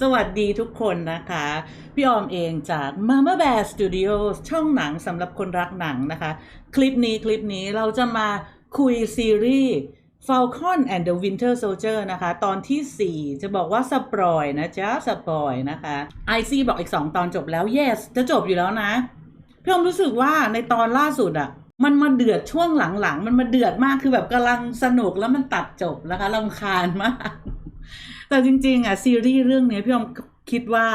สวัสดีทุกคนนะคะ พี่ออมเองจาก Mama Bear Studios ช่องหนังสำหรับคนรักหนังนะคะ คลิปนี้คลิปนี้เราจะมาคุยซีรีส์ Falcon and the Winter Soldier นะคะ ตอนที่ 4 จะบอกว่าสปอยนะจ๊ะสปอยนะคะไอซี่บอกอีก 2 ตอนจบแล้ว yes จะจบอยู่แล้วนะพี่ออมรู้สึกว่าในตอนล่าสุดอะมันมาเดือดช่วงหลังๆ มันมาเดือดมากคือแบบกำลังสนุกแล้วมันตัดจบนะคะลำคาญมาก แต่จริง ๆ อะ ซีรีส์เรื่องนี้พี่อมคิดว่า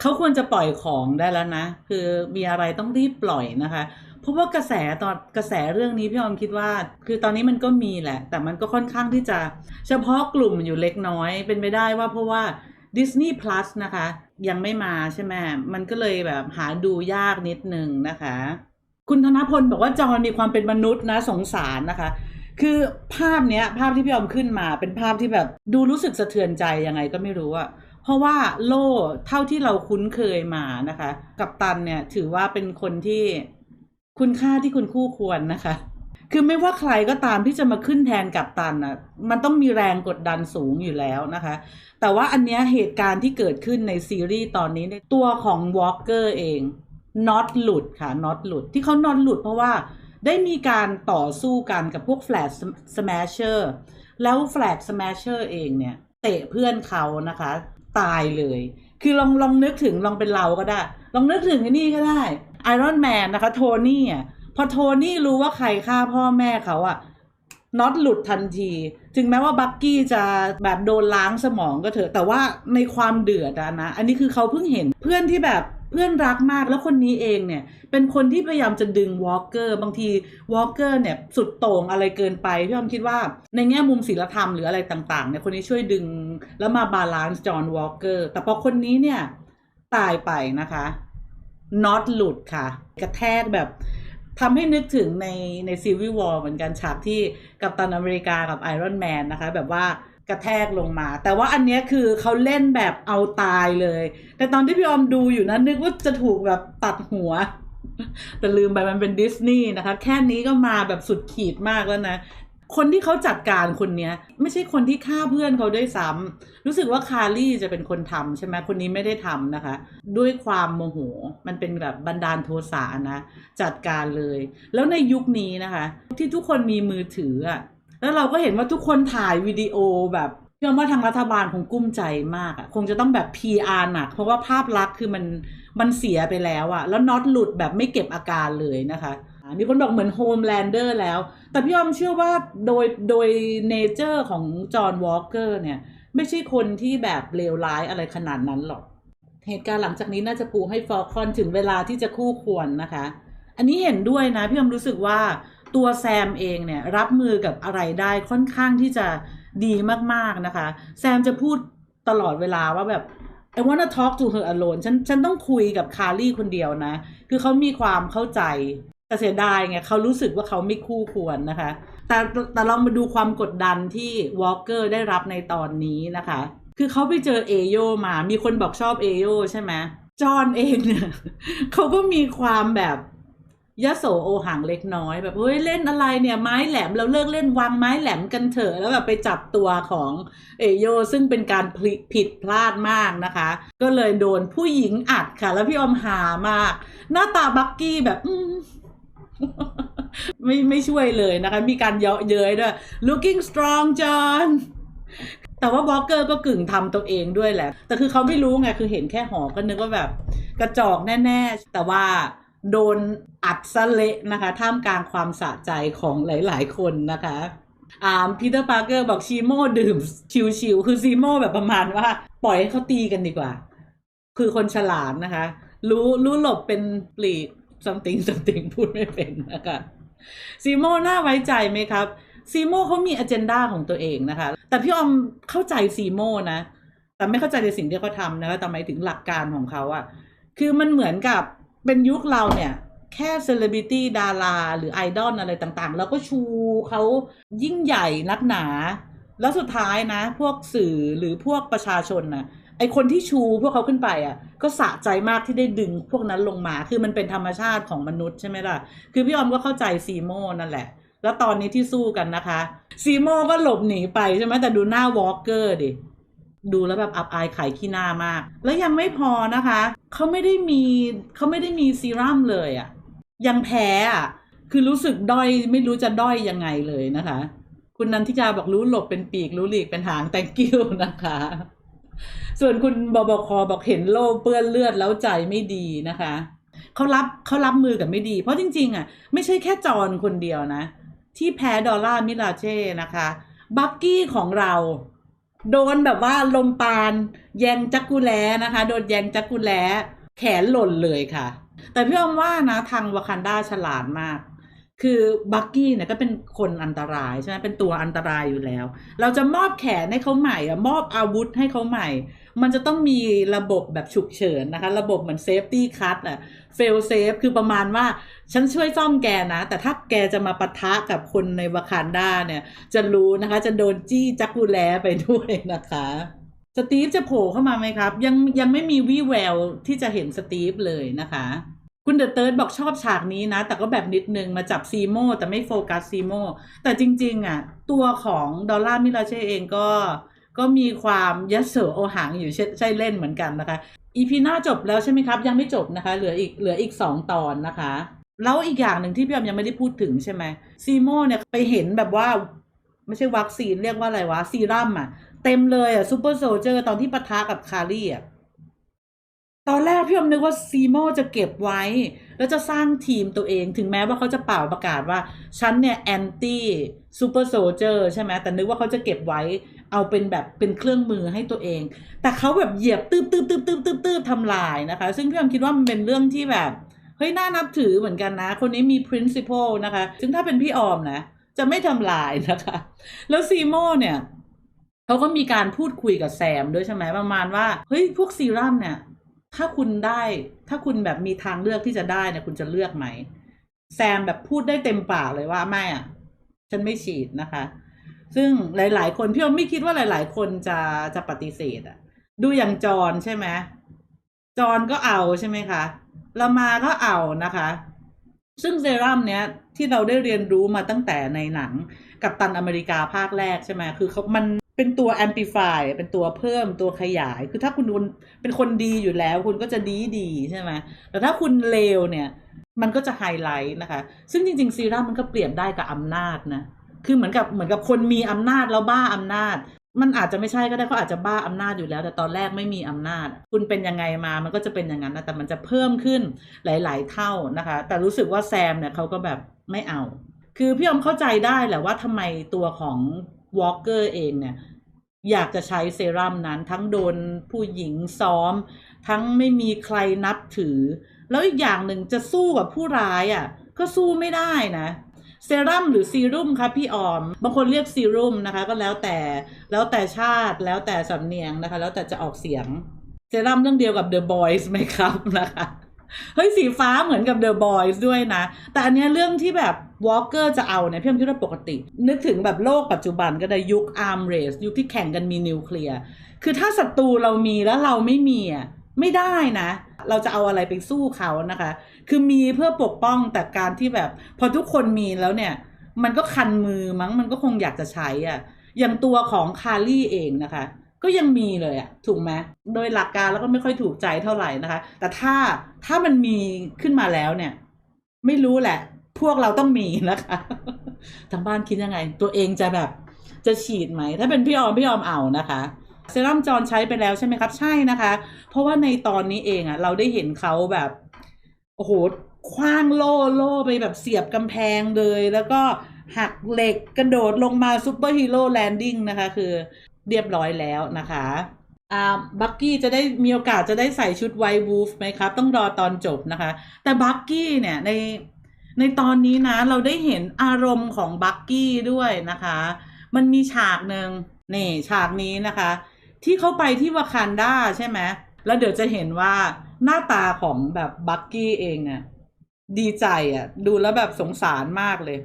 เขาควรจะปล่อยของได้แล้วนะ คือมีอะไรต้องรีบปล่อยนะคะ เพราะว่ากระแสตอนกระแสเรื่องนี้พี่อมคิดว่า คือตอนนี้มันก็มีแหละ แต่มันก็ค่อนข้างที่จะ เฉพาะกลุ่มอยู่เล็กน้อยเป็นไปได้ว่าเพราะว่า Disney Plus นะคะ ยังไม่มาใช่ไหมมันก็เลยแบบหาดูยากนิดนึงนะคะ คุณธนพลบอกว่าจอห์นมีความเป็นมนุษย์นะสงสารนะคะ คือภาพเนี้ย ภาพที่พี่ออมขึ้นมาเป็นภาพที่แบบดูรู้สึกสะเทือนใจยังไงก็ไม่รู้อะเพราะว่าโล่เท่าที่เราคุ้นเคยมานะคะ กับตันเนี่ยถือว่าเป็นคนที่คุณค่าที่คุณคู่ควรนะคะ คือไม่ว่าใครก็ตามที่จะมาขึ้นแทนกับตันอะมันต้องมีแรงกดดันสูงอยู่แล้วนะคะ แต่ว่าอันเนี้ยเหตุการณ์ที่เกิดขึ้นในซีรีส์ตอนนี้ในตัวของวอล์กเกอร์เองน็อตหลุดค่ะน็อตหลุดที่เขาน็อตหลุดเพราะว่า ได้มีการต่อสู้กันกับพวกแฟลชสแมชเชอร์แล้วแฟลชสแมชเชอร์เองเนี่ย เตะเพื่อนเขานะคะ ตายเลย คือลองลองนึกถึงลองเป็นเราก็ได้ ลองนึกถึงนี่ก็ได้ไอรอนแมนนะคะโทนี่อะพอโทนี่รู้ว่าใครฆ่าพ่อแม่เขาอะน็อตหลุดทันที ถึงแม้ว่าบักกี้จะแบบโดนล้างสมองก็เถอะ แต่ว่าในความเดือดอะนะ อันนี้คือเขาเพิ่งเห็นเพื่อนที่แบบ เพื่อนรักมากแล้วคนนี้เองเนี่ย เป็นคนที่พยายามจะดึงวอลเกอร์บางทีวอลเกอร์เนี่ยสุดโต่งอะไรเกินไปพี่ออมคิดว่า ในแง่มุมศิลธรรมหรืออะไรต่างๆเนี่ยคนนี้ช่วยดึงแล้วมาบาลานซ์จอห์นวอลเกอร์แต่พอคนนี้เนี่ยตายไปนะคะน็อตหลุดค่ะ กระแทกแบบทำให้นึกถึงในในซีวิวอลเหมือนกันฉากที่กัปตันอเมริกากับไอรอนแมนนะคะ แบบว่า กระแทกลงมา แต่ว่าอันนี้คือเขาเล่นแบบเอาตายเลย แต่ตอนที่พี่ออมดูอยู่นะนึกว่าจะถูกแบบตัดหัว แต่ลืมไปมันเป็นดิสนีย์นะคะ แค่นี้ก็มาแบบสุดขีดมากแล้วนะ คนที่เขาจัดการคนเนี้ย ไม่ใช่คนที่ฆ่าเพื่อนเขาด้วยซ้ำรู้สึกว่าคารี่จะเป็นคนทำใช่ไหมคนนี้ไม่ได้ทำนะคะ ด้วยความโมโหมันเป็นแบบบันดาลโทสะนะ จัดการเลย แล้วในยุคนี้นะคะ ที่ทุกคนมีมือถืออะ แล้วเราก็เห็นว่าทุกคนถ่ายวิดีโอแบบพี่ว่าทางรัฐบาลคงกุ้มใจมากอะคงจะต้องแบบ PR หนัก เพราะว่าภาพลักษณ์คือมันมันเสียไปแล้วอะแล้วน็อตหลุดแบบไม่เก็บอาการเลยนะคะมีคนบอกเหมือนโฮมแลนเดอร์แล้ว แต่พี่ออมเชื่อว่าโดยโดยเนเจอร์ของจอห์นวอลเกอร์เนี่ย ไม่ใช่คนที่แบบเลวร้ายอะไรขนาดนั้นหรอก เหตุการณ์หลังจากนี้น่าจะปูให้ฟอลคอนถึงเวลาที่จะคู่ควรนะคะ อันนี้เห็นด้วยนะพี่อมรู้สึกว่า ตัวแซมเองเนี่ยรับมือกับอะไรได้ค่อนข้างที่จะดีมากๆนะคะ แซมจะพูดตลอดเวลาว่าแบบ I wanna talk to her alone ฉันฉันต้องคุยกับคาร์ลี่คนเดียวนะ คือเขามีความเข้าใจแต่เสียดายไงเขารู้สึกว่าเขาไม่คู่ควรนะคะ แต่แต่เรามาดูความกดดันที่วอลเกอร์ได้รับในตอนนี้นะคะ คือเขาไปเจอเอโยมา มีคนบอกชอบเอโยใช่ไหมจอนเองเนี่ยเขาก็มีความแบบ ยะโสโอหังเล็กน้อยแบบเฮ้ยเล่นอะไรเนี่ยไม้แหลมเราเลิกเล่นวางไม้แหลมกันเถอะแล้วแบบไปจับตัวของเอโยซึ่งเป็นการผิดพลาดมากนะคะ ก็เลยโดนผู้หญิงอัดค่ะ แล้วพี่อมหามาก หน้าตาบักกี้แบบอืไม่ไม่ช่วยเลยนะคะ มีการเยาะเย้ยด้วย looking strong John แต่ว่าบล็อกเกอร์ก็กึ่งทำตัวเองด้วยแหละ แต่คือเขาไม่รู้ไง คือเห็นแค่หอก็นึกว่าแบบ กระจอกแน่ ๆ แต่ว่า โดนอัดซะเละนะคะ ท่ามกลางความสะใจของหลาย ๆ คนนะคะอ่าพีเตอร์ปาร์เกอร์บอกชีโม่ดื่มชิวๆคือซีโม่แบบประมาณว่า ปล่อยให้เขาตีกันดีกว่า คือคนฉลาดนะคะ รู้รู้หลบเป็นปลีก something something พูดไม่เป็นนะคะซีโม่น่าไว้ใจไหมครับซีโม่เขามีอ g e n d a ของตัวเองนะคะ แต่พี่ออมเข้าใจซีโม่นะ แต่ไม่เข้าใจในสิ่งที่เขาทำนะคะแต่หมายถึงหลักการของเขาอะคือมันเหมือนกับ เป็นยุคเราเนี่ย แค่เซเลบริตี้ดารา หรือไอดอลอะไรต่างๆ แล้วก็ชูเขายิ่งใหญ่นักหนา แล้วสุดท้ายนะ พวกสื่อหรือพวกประชาชนนะไอคนที่ชูพวกเขาขึ้นไปอะ ก็สะใจมากที่ได้ดึงพวกนั้นลงมา คือมันเป็นธรรมชาติของมนุษย์ใช่ไหมล่ะ คือพี่ออมก็เข้าใจซีโม่นั่นแหละ แล้วตอนนี้ที่สู้กันนะคะ ซีโม่ก็หลบหนีไปใช่ไหมแต่ดูหน้าวอล์กเกอร์ดิ ดูแล้วแบบอับอายขายขี้หน้ามาก แล้วยังไม่พอนะคะ เขาไม่ได้มีเขาไม่ได้มีซีรั่มเลยอะ่ะ ยังแพ้อะ่ะ คือรู้สึกด้อยไม่รู้จะด้อยยังไงเลยนะคะ คุณนันทิจาบอกรู้หลบเป็นปีกรู้หลีกเป็นหาง thank you นะคะ ส่วนคุณบอบคอบอกเห็นโลเปื้อนเลือดแล้วใจไม่ดีนะคะเขารับเขารับมือกับไม่ดี เพราะจริง ๆ อะ ไม่ใช่แค่จอนคนเดียวนะ ที่แพ้ดอลลาร์มิลาเช่นะคะ บักกี้ของเรา โดนแบบว่าลมปานแยงจักกุแลนะคะ โดนแยงจักกุแลแขนหล่นเลยค่ะ แต่พี่อมว่านะทางวากันดาฉลาดมาก คือบักกี้เนี่ยก็เป็นคนอันตรายใช่ไหมเป็นตัวอันตรายอยู่แล้ว เราจะมอบแขนให้เขาใหม่อะมอบอาวุธให้เขาใหม่ มันจะต้องมีระบบแบบฉุกเฉินนะคะ ระบบเหมือนเซฟตี้คัตอะเฟลเซฟคือประมาณว่า ฉันช่วยซ่อมแกนะ แต่ถ้าแกจะมาปะทะกับคนในวากันดาเนี่ย จะรู้นะคะ จะโดนจี้จักกูแลไปด้วยนะคะสตีฟจะโผล่เข้ามาไหมครับ ยังยังไม่มีวี่แววที่จะเห็นสตีฟเลยนะคะ คุณเดอะเติร์ดบอกชอบฉากนี้นะ แต่ก็แบบนิดนึงมาจับซีโมแต่ไม่โฟกัสซีโมแต่จริง ๆ อะ ตัวของดอลลาร์มิลาเช่เองก็ก็มีความยัดเสือโอหังอยู่ใช่ใช่เล่นเหมือนกันนะคะ อีพีหน้าจบแล้วใช่ไหมครับ ยังไม่จบนะคะ เหลืออีกเหลืออีกสองตอนนะคะ แล้วอีกอย่างหนึ่งที่พี่อมยังไม่ได้พูดถึงใช่ไหมซีโมเนี่ยไปเห็นแบบว่า ไม่ใช่วัคซีนเรียกว่าอะไรวะซีรั่มอะ เต็มเลยอะซูเปอร์โซเจอร์ตอนที่ปะทะกับคารี่อะ ตอนแรกพี่อมนึกว่าซีโมจะเก็บไว้ แล้วจะสร้างทีมตัวเองถึงแม้ว่าเขาจะเป่าประกาศว่า ฉันเนี่ยแอนตี้ซูเปอร์โซเจอร์ใช่ไหมแต่นึกว่าเขาจะเก็บไว้เอาเป็นแบบเป็นเครื่องมือให้ตัวเอง แต่เขาแบบเหยียบตืบตืบตืบตืบตืบตืบทำลายนะคะ ซึ่งพี่อมคิดว่ามันเป็นเรื่องที่แบบเฮ้ยน่านับถือเหมือนกันนะ คนนี้มี principle นะคะ ซึ่งถ้าเป็นพี่ออมนะ จะไม่ทำลายนะคะ แล้วซีโมเนี่ยเขาก็มีการพูดคุยกับแซมด้วยใช่ไหมประมาณว่า เฮ้ย พวกซีรั่มเนี่ย ถ้าคุณได้ ถ้าคุณแบบมีทางเลือกที่จะได้เนี่ยคุณจะเลือกไหม แซมแบบพูดได้เต็มปากเลยว่าไม่อะ ฉันไม่ฉีดนะคะ ซึ่งหลาย ๆ คนพี่อมไม่คิดว่าหลาย ๆ คนจะจะปฏิเสธอะ ดูอย่างจอนใช่ไหมจอนก็เอาใช่ไหมคะลามาก็เอานะคะ ซึ่งเซรั่มเนี้ยที่เราได้เรียนรู้มาตั้งแต่ในหนังกับตันอเมริกาภาคแรกใช่ไหมคือเขามัน เป็นตัว amplify เป็นตัวเพิ่มตัวขยาย คือถ้าคุณเป็นคนดีอยู่แล้ว คุณก็จะดีดีใช่ไหมแต่ถ้าคุณเลวเนี่ย มันก็จะไฮไลท์นะคะ ซึ่งจริง ๆ ซีรั่มมันก็เปรียบได้กับอำนาจนะ คือเหมือนกับเหมือนกับคนมีอำนาจแล้วบ้าอำนาจ มันอาจจะไม่ใช่ก็ได้เขาอาจจะบ้าอำนาจอยู่แล้ว แต่ตอนแรกไม่มีอำนาจ คุณเป็นยังไงมา มันก็จะเป็นอย่างนั้นนะ แต่มันจะเพิ่มขึ้นหลาย ๆ เท่านะคะ แต่รู้สึกว่าแซมเนี่ยเขาก็แบบไม่เอา คือพี่อมเข้าใจได้แหละว่าทำไมตัวของ วอลเกอร์เองเนี่ยอยากจะใช้เซรั่มนั้น ทั้งโดนผู้หญิงซ้อม ทั้งไม่มีใครนับถือ แล้วอีกอย่างหนึ่งจะสู้กับผู้ร้ายอะก็สู้ไม่ได้นะเซรั่มหรือซีรุ่มครับพี่ออม บางคนเรียกซีรุ่มนะคะก็แล้วแต่แล้วแต่ชาติแล้วแต่สำเนียงนะคะ แล้วแต่จะออกเสียง เซรั่มเรื่องเดียวกับ The Boys ไหมครับนะคะ เฮ้ยสีฟ้าเหมือนกับ The Boys ด้วยนะ แต่อันเนี้ยเรื่องที่แบบ Walker จะเอาเนี่ยพี่อมคิดว่าปกติ นึกถึงแบบโลกปัจจุบันก็ได้ยุค Arm Race ยุคที่แข่งกันมีนิวเคลียร์คือถ้าศัตรูเรามีแล้วเราไม่มีอะไม่ได้นะ เราจะเอาอะไรไปสู้เขานะคะ คือมีเพื่อปกป้องแต่การที่แบบ พอทุกคนมีแล้วเนี่ย มันก็คันมือมั้งมันก็คงอยากจะใช้อะอย่างตัวของคารี่เองนะคะ ก็ยังมีเลยอะถูกไหมโดยหลักการแล้วก็ไม่ค่อยถูกใจเท่าไหร่นะคะ แต่ถ้าถ้ามันมีขึ้นมาแล้วเนี่ย ไม่รู้แหละ พวกเราต้องมีนะคะทางบ้านคิดยังไง ตัวเองจะแบบจะฉีดไหม ถ้าเป็นพี่ออมพี่ออมเอานะคะเซรั่มจอนใช้ไปแล้วใช่ไหมครับ ใช่นะคะ เพราะว่าในตอนนี้เองอะเราได้เห็นเขาแบบโอ้โหคว้างโล่โล่ไปแบบเสียบกำแพงเลย แล้วก็หักเหล็กกระโดดลงมาซูเปอร์ฮีโร่แลนดิ้งนะคะ คือ เรียบร้อยแล้วนะคะอ่าบักกี้จะได้มีโอกาสจะได้ใส่ชุดไวท์วูฟไหมครับ ต้องรอตอนจบนะคะ แต่บักกี้เนี่ยในในตอนนี้นะ เราได้เห็นอารมณ์ของบักกี้ด้วยนะคะ มันมีฉากหนึ่งนี่ฉากนี้นะคะ ที่เขาไปที่วากันดาใช่ไหมแล้วเดี๋ยวจะเห็นว่าหน้าตาของแบบบักกี้เองเนี่ยดีใจอะ่ะ ดูแล้วแบบสงสารมากเลย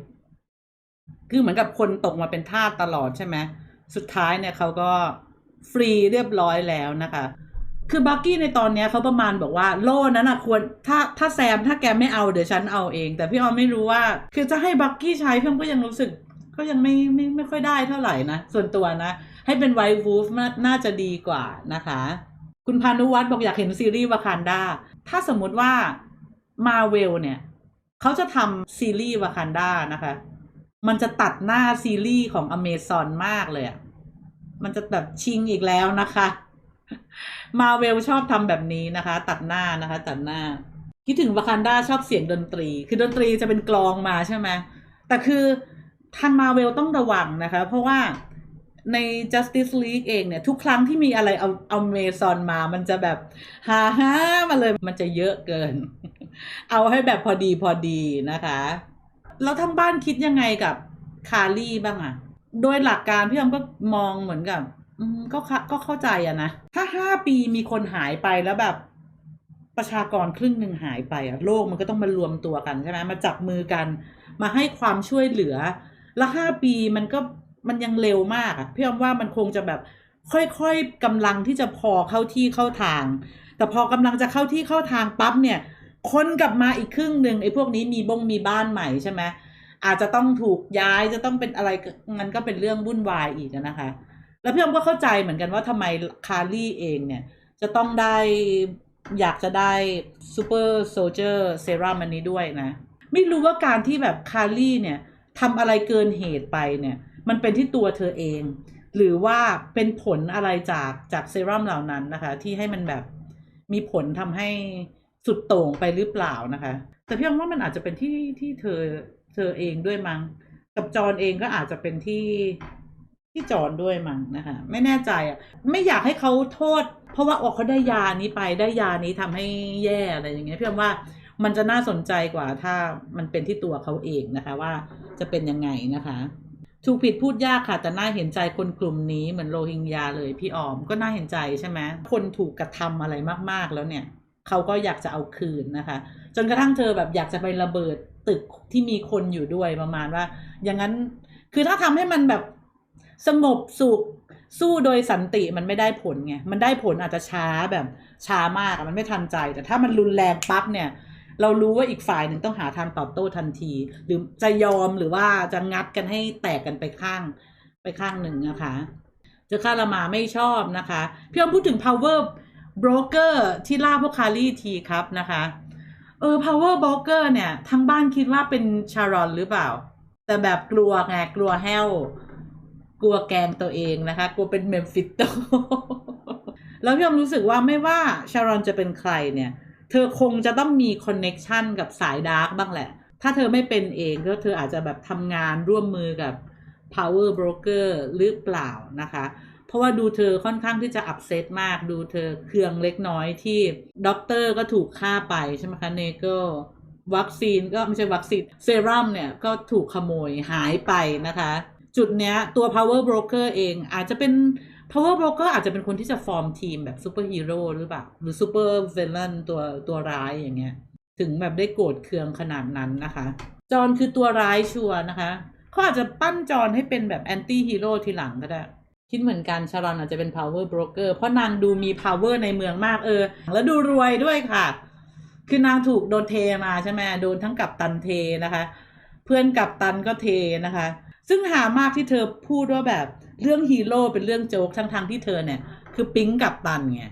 คือเหมือนกับคนตกมาเป็นทาสตลอดใช่ไหม สุดท้ายเนี่ยเขาก็ฟรีเรียบร้อยแล้วนะคะ คือบักกี้ในตอนนี้เขาประมาณบอกว่าโล่นั้นอะควรถ้าถ้าแซมถ้าแกไม่เอาเดี๋ยวฉันเอาเอง แต่พี่ออมไม่รู้ว่า คือจะให้บักกี้ใช้เพี่ออมก็ยังรู้สึกก็ยังไม่ไม่ไม่ค่อยได้เท่าไหร่นะ ส่วนตัวนะ ให้เป็นไวท์วูฟน่าจะดีกว่านะคะ คุณพานุวัฒน์บอกอยากเห็นซีรีส์วากันดาถ้าสมมุติว่ามาเวลเนี่ย เขาจะทำซีรีส์วากันดานะคะ มันจะตัดหน้าซีรีส์ของอเมซอนมากเลยอะมันจะแบบชิงอีกแล้วนะคะ มาเวลชอบทำแบบนี้นะคะ ตัดหน้านะคะ ตัดหน้า คิดถึงวากันดาชอบเสียงดนตรี คือดนตรีจะเป็นกลองมาใช่ไหมแต่คือทางมาเวลต้องระวังนะคะ เพราะว่าใน Justice League เองเนี่ย ทุกครั้งที่มีอะไรเอาเอาเมซอนมา มันจะแบบฮาฮามาเลย มันจะเยอะเกิน เอาให้แบบพอดีพอดีนะคะ แล้วทั้งบ้านคิดยังไงกับคารี่บ้างอะโดยหลักการพี่อมก็มองเหมือนกับก็ก็เข้าใจอะนะ ถ้าห้าปีมีคนหายไปแล้วแบบประชากรครึ่งหนึ่งหายไปอะโลกมันก็ต้องมารวมตัวกันใช่ไหมมาจับมือกัน มาให้ความช่วยเหลือ แล้วห้าปีมันก็มันยังเร็วมากอะพี่อมว่ามันคงจะแบบค่อยๆกำลังที่จะพอเข้าที่เข้าทาง แต่พอกำลังจะเข้าที่เข้าทางปั๊บเนี่ย คนกลับมาอีกครึ่งหนึ่งไอ้พวกนี้มีบงมีบ้านใหม่ใช่ไหมอาจจะต้องถูกย้ายจะต้องเป็นอะไรมันก็เป็นเรื่องวุ่นวายอีกนะคะ แล้วพี่อมก็เข้าใจเหมือนกันว่าทำไมคารี่เองเนี่ย จะต้องได้อยากจะได้ซูเปอร์โซเจอร์เซรั่มอันนี้ด้วยนะ ไม่รู้ว่าการที่แบบคารี่เนี่ยทำอะไรเกินเหตุไปเนี่ย มันเป็นที่ตัวเธอเอง หรือว่าเป็นผลอะไรจากจากเซรั่มเหล่านั้นนะคะ ที่ให้มันแบบมีผลทำให้ สุดโต่งไปหรือเปล่านะคะ แต่พี่อมว่ามันอาจจะเป็นที่ที่เธอเธอเองด้วยมั้งกับจอนเองก็อาจจะเป็นที่ที่จอนด้วยมั้งนะคะ ไม่แน่ใจอะ ไม่อยากให้เขาโทษ เพราะว่าออกเขาได้ยานี้ไปได้ยานี้ทำให้แย่อะไรอย่างเงี้ยพี่อมว่ามันจะน่าสนใจกว่าถ้ามันเป็นที่ตัวเขาเองนะคะว่าจะเป็นยังไงนะคะถูกผิดพูดยากค่ะ แต่น่าเห็นใจคนกลุ่มนี้เหมือนโรฮิงญาเลยพี่ออมก็น่าเห็นใจใช่ไหมคนถูกกระทำอะไรมากๆแล้วเนี่ย เขาก็อยากจะเอาคืนนะคะ จนกระทั่งเธอแบบอยากจะไประเบิดตึกที่มีคนอยู่ด้วยประมาณว่า อย่างนั้นคือถ้าทำให้มันแบบสงบสุขสู้โดยสันติมันไม่ได้ผลไงมันได้ผลอาจจะช้าแบบช้ามากมันไม่ทันใจ แต่ถ้ามันรุนแรงปั๊บเนี่ย เรารู้ว่าอีกฝ่ายหนึ่งต้องหาทางตอบโต้ทันที หรือจะยอมหรือว่าจะงัดกันให้แตกกันไปข้างไปข้างหนึ่งนะคะเจอค่าละมาไม่ชอบนะคะพี่อ้อมพูดถึง power broker ที่ล่าพวกคารีทีครับนะคะเออ power broker เนี่ยทางบ้านคิดว่าเป็นชารอนหรือเปล่า แต่แบบกลัวไงกลัวแห้วกลัวแกงตัวเองนะคะ กลัวเป็นเมมฟิตโตแล้วพี่อมรู้สึกว่าไม่ว่าชารอนจะเป็นใครเนี่ย เธอคงจะต้องมีคอนเน็ชันกับสายดาร์กบ้างแหละ ถ้าเธอไม่เป็นเองก็เธออาจจะแบบทำงานร่วมมือกับ power broker หรือเปล่านะคะ ราะว่าดูเธอค่อนข้างที่จะอับเซตมาก ดูเธอเครืองเล็กน้อยที่ด็อกเตอร์ก็ถูกฆ่าไปใช่ไหมคะเนเกิลวัคซีนก็ไม่ใช่วัคซีนเซรั่มเนี่ยก็ถูกขโมยหายไปนะคะ จุดเนี้ยตัว power broker เองอาจจะเป็น power broker อาจจะเป็นคนที่จะฟอร์มทีมแบบซูเปอร์ฮีโร่หรือเปล่า หรือซูเปอร์เวลเลนตัวตัวร้ายอย่างเงี้ย ถึงแบบได้โกรธเคืองขนาดนั้นนะคะ จอนคือตัวร้ายชัวร์นะคะเขาอาจจะปั้นจอนให้เป็นแบบแอนตี้ฮีโร่ทีหลังก็ได้ คิดเหมือนกันชารอนอาจจะเป็น power broker เพราะนางดูมี power ในเมืองมากเออ แล้วดูรวยด้วยค่ะ คือนางถูกโดนเทมาใช่ไหมโดนทั้งกับตันเทนะคะ เพื่อนกับตันก็เทนะคะ ซึ่งหามากที่เธอพูดว่าแบบเรื่องฮีโร่เป็นเรื่องโจ๊กทั้งทงๆที่เธอเนี่ย คือปิ๊งกับตันไง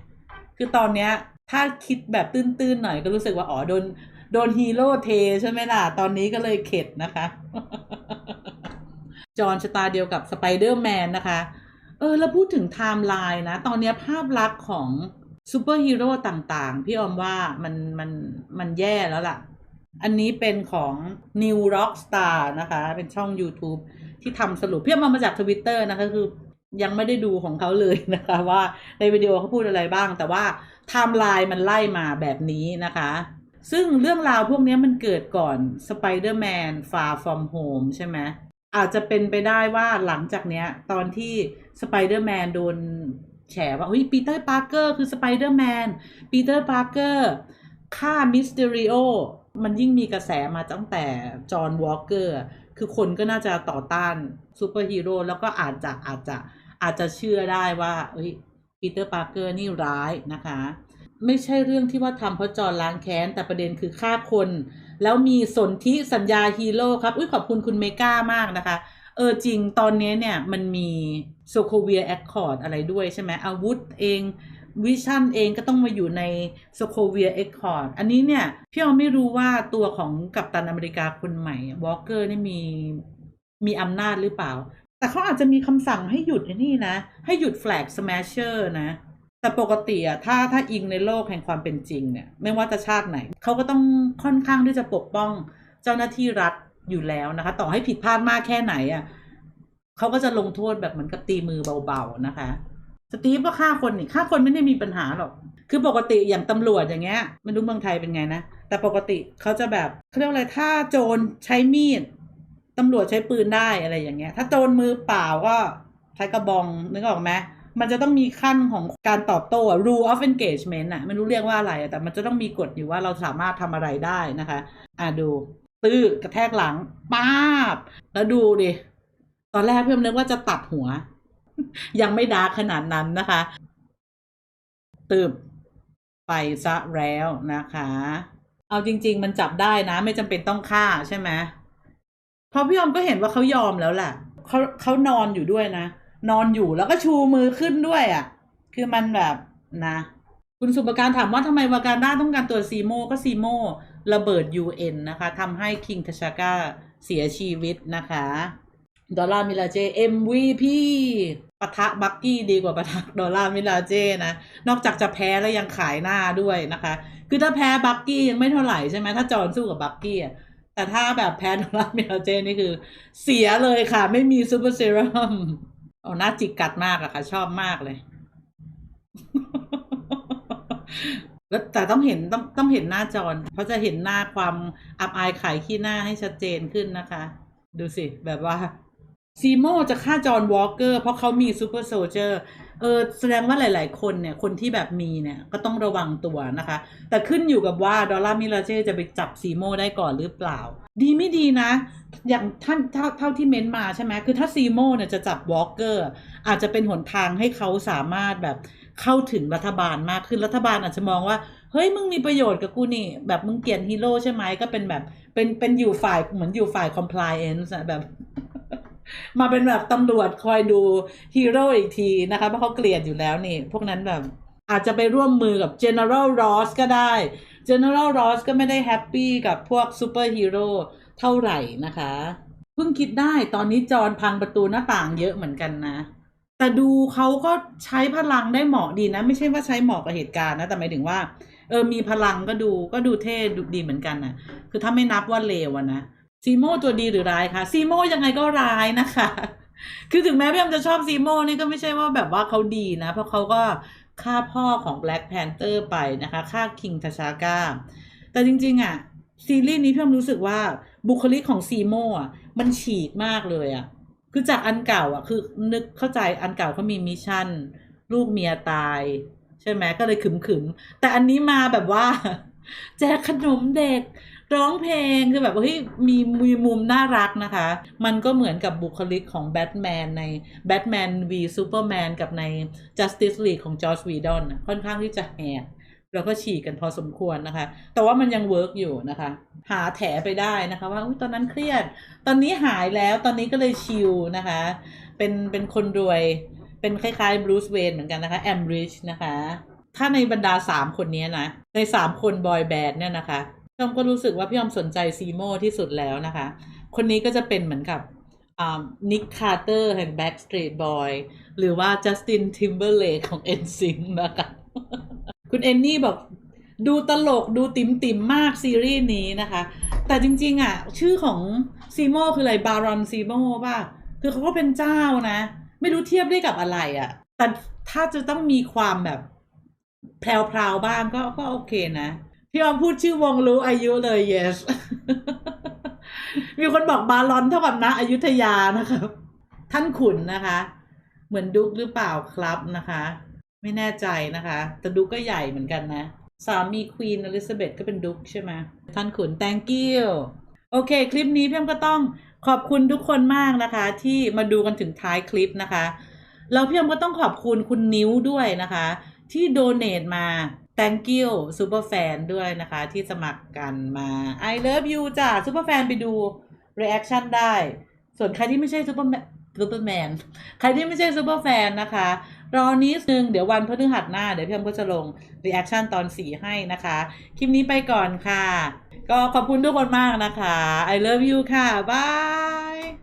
คือตอนเนี้ยถ้าคิดแบบตื้นๆหน่อยก็รู้สึกว่าอ๋อโดนโดนฮีโร่เทใช่ไหมล่ะ ตอนนี้ก็เลยเข็ดนะคะ จอห์นชะตาเดียวกับสไปเดอร์แมนนะคะ เออ แล้วพูดถึงไทม์ไลน์นะ ตอนนี้ภาพลักษณ์ของซูเปอร์ฮีโร่ต่างๆ พี่ออมว่ามันมันมันแย่แล้วล่ะ อันนี้เป็นของ New Rockstar นะคะ เป็นช่อง YouTube ที่ทำสรุปพี่เอามามาจากทวิตเตอร์นะคะคือยังไม่ได้ดูของเขาเลยนะคะ ว่าในวิดีโอเขาพูดอะไรบ้าง แต่ว่าไทม์ไลน์มันไล่มาแบบนี้นะคะ ซึ่งเรื่องราวพวกนี้มันเกิดก่อน Spider-Man Far From Home ใช่ไหมอาจจะเป็นไปได้ว่าหลังจากเนี้ย ตอนที่ Spider-Man โดนแฉว่าเฮ้ยปีเตอร์ปาร์เกอร์คือ Spider-Man ปีเตอร์ปาร์เกอร์ฆ่ามิสเตอริโอมันยิ่งมีกระแสมาตั้งแต่จอห์นวอลเกอร์คือคนก็น่าจะต่อต้านซูเปอร์ฮีโร่แล้วก็อาจจะอาจจะอาจจะเชื่อได้ว่าเฮ้ยปีเตอร์ปาร์เกอร์นี่ร้ายนะคะ ไม่ใช่เรื่องที่ว่าทำเพราะจอห์นล้างแค้น แต่ประเด็นคือฆ่าคน แล้วมีสนธิสัญญาฮีโร่ครับ อุ้ยขอบคุณคุณเมก้ามากนะคะ เออจริงตอนนี้เนี่ยมันมีโซโคเวียแอคคอร์ดอะไรด้วยใช่ไหมอาวุธเองวิชั่นเองก็ต้องมาอยู่ในโซโคเวียแอคคอร์ดอันนี้เนี่ยพี่ออมไม่รู้ว่าตัวของกัปตันอเมริกาคนใหม่วอลเกอร์นี่มีมีอำนาจหรือเปล่า แต่เขาอาจจะมีคำสั่งให้หยุดนี่นะ ให้หยุดแฟลกสแมชเชอร์นะ แต่ปกติอะถ้าถ้าอิงในโลกแห่งความเป็นจริงเนี่ย ไม่ว่าจะชาติไหน เขาก็ต้องค่อนข้างที่จะปกป้องเจ้าหน้าที่รัฐ อยู่แล้วนะคะ ต่อให้ผิดพลาดมากแค่ไหนอะเขาก็จะลงโทษแบบเหมือนกับตีมือเบาๆนะคะสตีฟก็ฆ่าคนนี่ฆ่าคนไม่ได้มีปัญหาหรอก คือปกติอย่างตำรวจอย่างเงี้ยไม่รู้เมืองไทยเป็นไงนะ แต่ปกติเขาจะแบบเขาเรียกว่าอะไรถ้าโจรใช้มีดตำรวจใช้ปืนได้อะไรอย่างเงี้ย ถ้าโจรมือเปล่าก็ใช้กระบองนึกออกไหมมันจะต้องมีขั้นของการตอบโต้อะ rule of engagement อะไม่รู้เรียกว่าอะไรอะแต่มันจะต้องมีกฎอยู่ว่าเราสามารถทำอะไรได้นะคะ อะดู ตื้อกระแทกหลังป้าบ แล้วดูดิ ตอนแรกเพื่อนนึกว่าจะตัดหัว ยังไม่ดารขนาดนั้นนะคะ ตืบไปซะแล้วนะคะ เอาจริง ๆ มันจับได้นะ ไม่จำเป็นต้องฆ่าใช่ไหมเพราะพี่ออมก็เห็นว่าเขายอมแล้วแหละเขาเขานอนอยู่ด้วยนะ นอนอยู่แล้วก็ชูมือขึ้นด้วยอะ่ะ คือมันแบบนะ คุณสุปการถามว่าทำไมวาการด้าต้องการตัวซีโมก็ซีโม ระเบิด UN นะคะทำให้คิงทชาก้าเสียชีวิตนะคะ ดอลลาร์มิลาเจ MVP ปะทะบักกี้ดีกว่าปะทะดอลลาร์มิลาเจนะ นอกจากจะแพ้แล้วยังขายหน้าด้วยนะคะ คือถ้าแพ้บักกี้ยังไม่เท่าไหร่ใช่ไหมถ้าจอนสู้กับบักกี้อะแต่ถ้าแบบแพ้ดอลลาร์มิลาเจนี่คือ เสียเลยค่ะ ไม่มีซูเปอร์เซรั่มเอาหน้าจิกกัดมากอะค่ะ ชอบมากเลย แล้วแต่ต้องเห็นต้องต้องเห็นหน้าจอเพราะจะเห็นหน้าความอับอายขายขี้หน้าให้ชัดเจนขึ้นนะคะ ดูสิ แบบว่าซีโมจะฆ่าจอห์นวอลเกอร์เพราะเขามีซูเปอร์โซเจอร์เออแสดงว่าหลาย ๆ คนเนี่ย คนที่แบบมีเนี่ย ก็ต้องระวังตัวนะคะ แต่ขึ้นอยู่กับว่า ดอลลาร์มิลาเจจะไปจับซีโมได้ก่อนหรือเปล่า ดีไม่ดีนะ อย่างท่านเท่าเท่าที่เม้นมาใช่ไหมคือถ้าซีโมเนี่ยจะจับวอลเกอร์อาจจะเป็นหนทางให้เขาสามารถแบบ เข้าถึงรัฐบาลมากขึ้นรัฐบาลอาจจะมองว่า เฮ้ยมึงมีประโยชน์กับกูนี่ แบบมึงเกลียดฮีโร่ใช่ไหมก็เป็นแบบ เป็นเป็นอยู่ฝ่ายเหมือนอยู่ฝ่าย compliance อะแบบ มาเป็นแบบตำรวจคอยดูฮีโร่อีกทีนะคะเพราะเขาเกลียดอยู่แล้วนี่ พวกนั้นแบบอาจจะไปร่วมมือกับ General Ross ก็ได้ General Ross ก็ไม่ได้แฮปปี้กับพวกซูเปอร์ฮีโร่เท่าไหร่นะคะ เพิ่งคิดได้ตอนนี้จอนพังประตูหน้าต่างเยอะเหมือนกันนะ แต่ดูเขาก็ใช้พลังได้เหมาะดีนะ ไม่ใช่ว่าใช้เหมาะกับเหตุการณ์นะ แต่หมายถึงว่า เออมีพลังก็ดูก็ดูเท่ดูดีเหมือนกันนะคือถ้าไม่นับว่าเลวนะซีโมตัวดีหรือร้ายคะซีโมยังไงก็ร้ายนะคะ คือถึงแม้พี่อมจะชอบซีโมนี่ก็ไม่ใช่ว่าแบบว่าเขาดีนะ เพราะเขาก็ฆ่าพ่อของ Black Panther ไปนะคะฆ่าคิงทาชาก้าแต่จริงๆอะซีรีส์นี้พี่อมรู้สึกว่าบุคลิกของซีโมอะมันฉีกมากเลยอะ คือจากอันเก่าอะคือนึกเข้าใจอันเก่าเขามีมิชชั่น ลูกเมียตาย ใช่ไหมก็เลยขึมๆแต่อันนี้มาแบบว่า แจกขนมเด็กร้องเพลงคือแบบเฮ้ยมีมีมุมน่ารักนะคะ มันก็เหมือนกับบุคลิกของแบทแมนในแบทแมนวีซูเปอร์แมนกับใน Justice League ของจอร์จวีดอนค่อนข้างที่จะแหก แล้วก็ฉีกกันพอสมควรนะคะ แต่ว่ามันยังเวิร์กอยู่นะคะ หาแถไปได้นะคะ ว่าอุ๊ยตอนนั้นเครียด ตอนนี้หายแล้วตอนนี้ก็เลยชิลนะคะ เป็นเป็นคนรวย เป็นคล้ายๆบรูซเวนเหมือนกันนะคะแอมริชนะคะ ถ้าในบรรดาสามคนนี้นะ ในสามคนบอยแบนด์เนี่ยนะคะพี่อมก็รู้สึกว่าพี่อมสนใจซีโมที่สุดแล้วนะคะ คนนี้ก็จะเป็นเหมือนกับนิกคาร์เตอร์แห่ง Backstreet Boy หรือว่าจัสตินทิมเบอร์เล e ของ NSYNC นะคะ คุณเอนนี่บอกดูตลกดูติ่มติมมากซีรีส์นี้นะคะ แต่จริงๆอะ ชื่อของซีโมคืออะไรบารอนซีโมป่ะ คือเขาก็เป็นเจ้านะ ไม่รู้เทียบได้กับอะไรอะ แต่ถ้าจะต้องมีความแบบแพรวๆบ้างก็ก็โอเคนะ พี่ออมพูดชื่อวงรู้อายุเลย yes มีคนบอกบาลอนเท่ากับนะอยุธยานะครับ ท่านขุนนะคะ เหมือนดุ๊กหรือเปล่าครับนะคะ ไม่แน่ใจนะคะ แต่ดุกก็ใหญ่เหมือนกันนะ สามีควีนอลิซาเบธก็เป็นดุกใช่ไหมท่านขุน thank you โอเค คลิปนี้เพี่อมก็ต้องขอบคุณทุกคนมากนะคะ ที่มาดูกันถึงท้ายคลิปนะคะแล้วพี่อมก็ต้องขอบคุณคุณนิ้วด้วยนะคะ ที่โดเน a มา thank you super fan ด้วยนะคะ ที่สมัครกันมา I love you จ้า super fan ไปดู reaction ได้ ส่วนใครที่ไม่ใช่ซูเปอร์แมนซูเปอร์แมน ใครที่ไม่ใช่ซูเปอร์แฟนนะคะ รอนิดนึง เดี๋ยววันพฤหัสหน้า เดี๋ยวพี่อมก็จะลงรีแอคชั่นตอนสี่ให้นะคะ คลิปนี้ไปก่อนค่ะ ก็ขอบคุณทุกคนมากนะคะ I love you ค่ะบาย